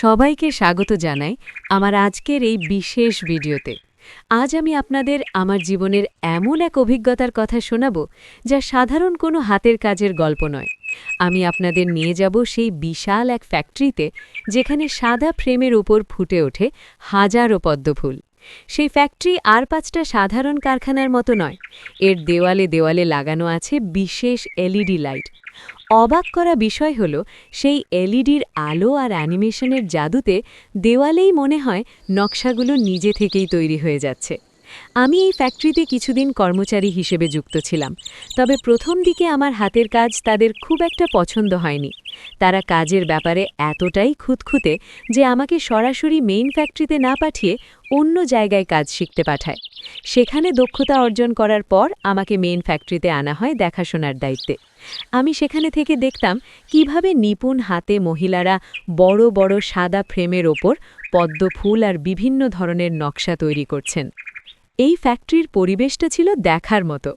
সবাইকে স্বাগত জানাই আমার আজকের এই বিশেষ ভিডিওতে। আজ আমি আপনাদের আমার জীবনের এমন এক অভিজ্ঞতার কথা শোনাব যা সাধারণ কোনো হাতের কাজের গল্প নয়। আমি আপনাদের নিয়ে যাব সেই বিশাল এক ফ্যাক্টরিতে যেখানে সাদা ফ্রেমের উপর ফুটে ওঠে হাজারো পদ্মফুল। সেই ফ্যাক্টরি আর পাঁচটা সাধারণ কারখানার মতো নয়। এর দেওয়ালে দেওয়ালে লাগানো আছে বিশেষ এলইডি লাইট। অবাক করা বিষয় হল, সেই এলইডির আলো আর অ্যানিমেশনের জাদুতে দেওয়ালেই মনে হয় নকশাগুলো নিজে থেকেই তৈরি হয়ে যাচ্ছে। আমি এই ফ্যাক্টরিতে কিছুদিন কর্মচারী হিসেবে যুক্ত ছিলাম, তবে প্রথম দিকে আমার হাতের কাজ তাদের খুব একটা পছন্দ হয়নি। তারা কাজের ব্যাপারে এতটাই খুঁতখুঁতে যে আমাকে সরাসরি মেইন ফ্যাক্টরিতে না পাঠিয়ে অন্য জায়গায় কাজ শিখতে পাঠায়। সেখানে দক্ষতা অর্জন করার পর আমাকে মেন ফ্যাক্টরিতে আনা হয় দেখাশোনার দায়িত্বে। আমি সেখানে থেকে দেখতাম কীভাবে নিপুণ হাতে মহিলারা বড় বড় সাদা ফ্রেমের ওপর পদ্ম ফুল আর বিভিন্ন ধরনের নকশা তৈরি করছেন। এই ফ্যাক্টরির পরিবেশটা ছিল দেখার মতো।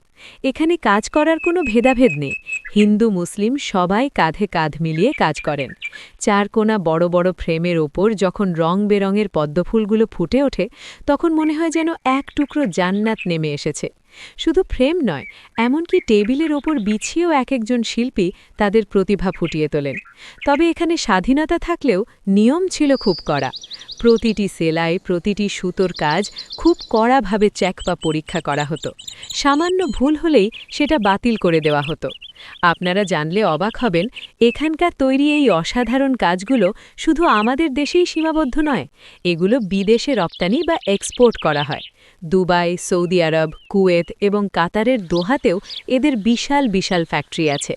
এখানে কাজ করার কোনো ভেদাভেদ নেই। হিন্দু, মুসলিম সবাই কাঁধে কাঁধ মিলিয়ে কাজ করেন। চার কোনা বড় বড় ফ্রেমের ওপর যখন রং বেরঙের পদ্মফুলগুলো ফুটে ওঠে, তখন মনে হয় যেন এক টুকরো জান্নাত নেমে এসেছে। শুধু ফ্রেম নয়, এমনকি টেবিলের ওপর বিছিয়েও এক একজন শিল্পী তাদের প্রতিভা ফুটিয়ে তোলেন। তবে এখানে স্বাধীনতা থাকলেও নিয়ম ছিল খুব কড়া। প্রতিটি সেলাই, প্রতিটি সুতোর কাজ খুব কড়াভাবে চেক বা পরীক্ষা করা হতো। সামান্য ভুল হলেই সেটা বাতিল করে দেওয়া হতো। আপনারা জানলে অবাক হবেন, এখানকার তৈরি এই অসাধারণ কাজগুলো শুধু আমাদের দেশেই সীমাবদ্ধ নয়, এগুলো বিদেশে রপ্তানি বা এক্সপোর্ট করা হয়। দুবাই, সৌদি আরব, কুয়েত এবং কাতারের দোহাতেও এদের বিশাল বিশাল ফ্যাক্টরি আছে।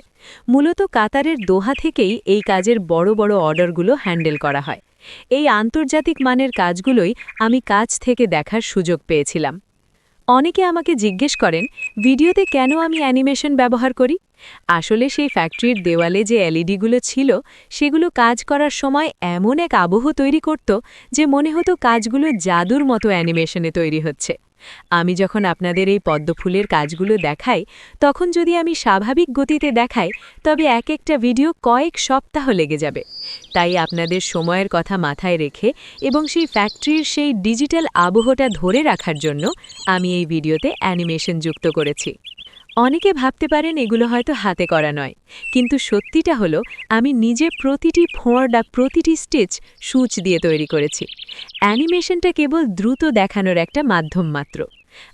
মূলত কাতারের দোহা থেকেই এই কাজের বড় বড় অর্ডারগুলো হ্যান্ডেল করা হয়। এই আন্তর্জাতিক মানের কাজগুলোই আমি কাজ থেকে দেখার সুযোগ পেয়েছিলাম। অনেকে আমাকে জিজ্ঞেস করেন, ভিডিওতে কেন আমি অ্যানিমেশন ব্যবহার করি? আসলে সেই ফ্যাক্টরির দেওয়ালে যে এলইডিগুলো ছিল, সেগুলো কাজ করার সময় এমন এক আবহ তৈরি করত যে মনে হতো কাজগুলো জাদুর মতো অ্যানিমেশনে তৈরি হচ্ছে। আমি যখন আপনাদের এই পদ্মফুলের কাজগুলো দেখাই, তখন যদি আমি স্বাভাবিক গতিতে দেখাই, তবে এক একটা ভিডিও কয়েক সপ্তাহ লেগে যাবে। তাই আপনাদের সময়ের কথা মাথায় রেখে এবং সেই ফ্যাক্টরির সেই ডিজিটাল আবহটা ধরে রাখার জন্য আমি এই ভিডিওতে অ্যানিমেশন যুক্ত করেছি। অনেকে ভাবতে পারেন এগুলো হয়তো হাতে করা নয়। কিন্তু সত্যিটা হলো, আমি নিজে প্রতিটি ফোঁড় প্রতিটি স্টিচ সূচ দিয়ে তৈরি করেছি। অ্যানিমেশনটা কেবল দ্রুত দেখানোর একটা মাধ্যম মাত্র।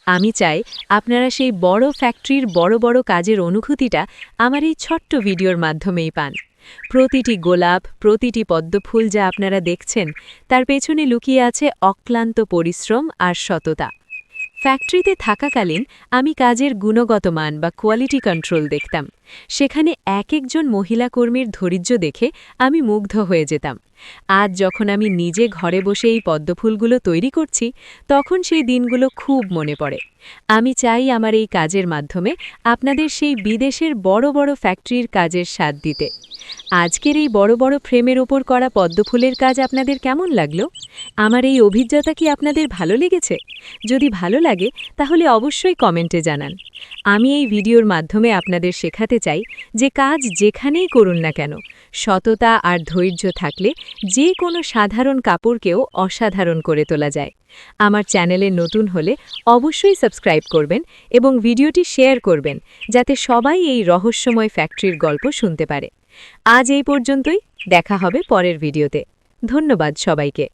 আমি চাই আপনারা সেই বড় ফ্যাক্টরির বড় বড় কাজের অনুভূতিটা আমার এই ছোট্ট ভিডিওর মাধ্যমেই পান। প্রতিটি গোলাপ, প্রতিটি পদ্মফুল যা আপনারা দেখছেন, তার পেছনে লুকিয়ে আছে অক্লান্ত পরিশ্রম আর সততা। ফ্যাক্টরিতে থাকাকালীন আমি কাজের গুণগত মান বা কোয়ালিটি কন্ট্রোল দেখতাম। সেখানে এক একজন মহিলা কর্মীর ধৈর্য দেখে আমি মুগ্ধ হয়ে যেতাম। আজ যখন আমি নিজে ঘরে বসে এই পদ্মফুলগুলো তৈরি করছি, তখন সেই দিনগুলো খুব মনে পড়ে। আমি চাই আমার এই কাজের মাধ্যমে আপনাদের সেই বিদেশের বড় বড় ফ্যাক্টরির কাজের স্বাদ দিতে। আজকের এই বড় বড় ফ্রেমের ওপর করা পদ্মফুলের কাজ আপনাদের কেমন লাগল? আমার এই অভিজ্ঞতা কি আপনাদের ভালো লেগেছে? যদি ভালো লাগে, তাহলে অবশ্যই কমেন্টে জানান। আমি এই ভিডিওর মাধ্যমে আপনাদের শেখাতে চাই যে কাজ যেখানেই করুন না কেন, সততা আর ধৈর্য থাকলে যে কোনো সাধারণ কাপড়কেও অসাধারণ করে তোলা যায়। আমার চ্যানেলে নতুন হলে অবশ্যই সাবস্ক্রাইব করবেন এবং ভিডিওটি শেয়ার করবেন, যাতে সবাই এই রহস্যময় ফ্যাক্টরির গল্প শুনতে পারে। আজ এই পর্যন্তই দেখা হবে পরের ভিডিওতে। ধন্যবাদ সবাইকে।